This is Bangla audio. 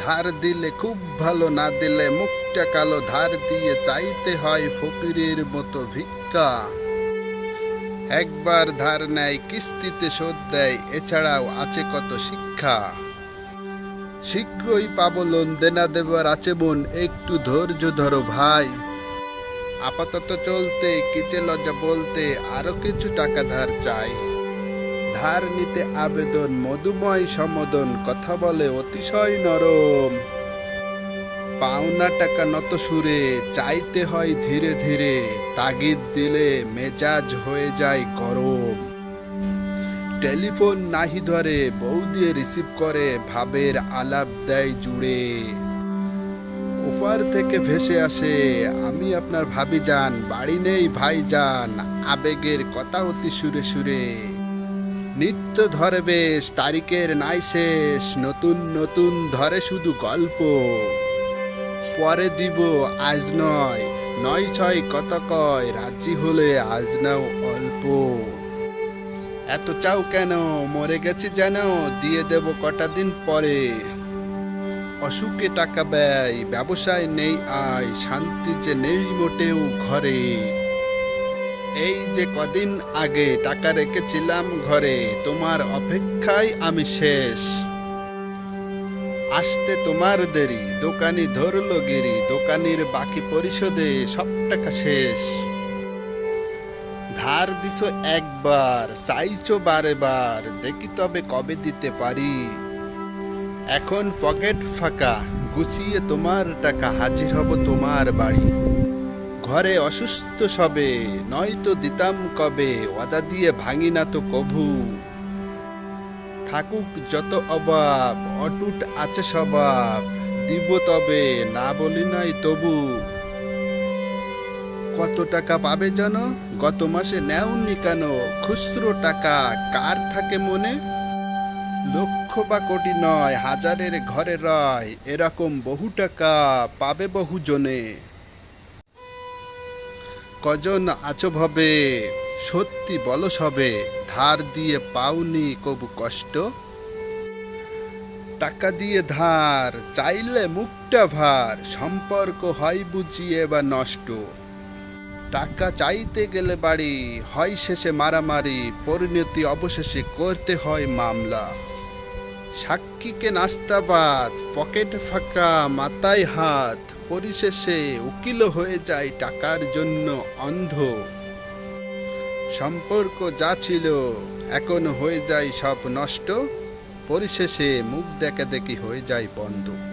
ধার দিলে খুব ভালো, না দিলে মুখটা কালো। ধার দিয়ে চাইতে হয় ফকিরের মতো ভিক্ষা। একবার ধার নেয়, কিস্তিতে শোধ দেয়, এছাড়াও আছে কত শিক্ষা। শীঘ্রই পাবো লোন দেনা দেবার আছে বোন একটু ধৈর্য ধরো ভাই। আপাতত চলতে, কিচে লজ্জা বলতে আরও কিছু টাকা ধার চাই। ধার নিতে আবেদন, মধুময় সম্বোধন কথা বলে অতিশয় নরম। পাওনা টাকা নত সুরে, চাইতে হয় ধীরে ধীরে, তাগিদ দিলে মেজাজ হয়ে যায় গরম। টেলিফোন নাহি ধরে, বউ দিয়ে রিসিভ করে, ভাবের আলাপ দেয় জুড়ে। ওপার থেকে ভেসে আসে, আমি আপনার ভাবি যান বাড়ি নেই ভাই যান আবেগের কথা অতি সুরে সুরে। নিত্য ধরে বেশ তারিখের নাই শেষ নতুন নতুন ধরে শুধু গল্প। পরে দিব আজ নয় নয় ছয় কত কয়, রাজি হলে আজ নাও অল্প। এত চাও কেন, মরে গেছি যেন, দিয়ে দেব কটা দিন পরে। অসুখে টাকা ব্যয়, ব্যবসায় নেই আয়, শান্তি যে নেই মোটেও ঘরে। এই যে কদিন আগে টাকা রেখেছিলাম ঘরে, তোমার অপেক্ষায় আমি শেষ। আসতে তোমার দেরি, দোকানি ধরলো গিরি, দোকানির বাকি পরিশোধে সব টাকা শেষ। ধার দিছো একবার, চাইছো বারে বার দেখি তবে কবে দিতে পারি। এখন পকেট ফাঁকা, গুছিয়ে তোমার টাকা, হাজির হব তোমার বাড়ি। ঘরে অসুস্থ সবে, নয়তো দিতাম কবে ওদা দিয়ে ভাঙি না তো কভু। থাকুক যত অভাব অটুট আছে স্বভাব, দিব তবে, না বলি নাই তবু। কত টাকা পাবে যেন, গত মাসে নেওনি কেন, খুচরো টাকা কার থাকে মনে? লক্ষ বা কোটি নয়, হাজারের ঘরে রয়, এরকম বহু টাকা পাবে বহু জনে। কজন আছো ভবে? সত্যি বলো সবে, ধার দিয়ে পাওনি কবু কষ্ট? টাকা দিয়ে ধার, চাইলে মুখটা ভার, সম্পর্ক হয় বুঝিয়ে বা নষ্ট। টাকা চাইতে গেলে বাড়ি, হয় শেষে মারামারি, পরিণতি অবশেষে করতে হয় মামলা। সাক্ষীকে নাস্তাবাদ, পকেট ফাঁকা, মাথায় হাত পরিশেষে উকিল হয়ে যায় টাকার জন্য অন্ধ। সম্পর্ক যা ছিল, এখন হয়ে যায় সব নষ্ট। পরিশেষে মুখ দেখা দেখি হয়ে যায় বন্ধ।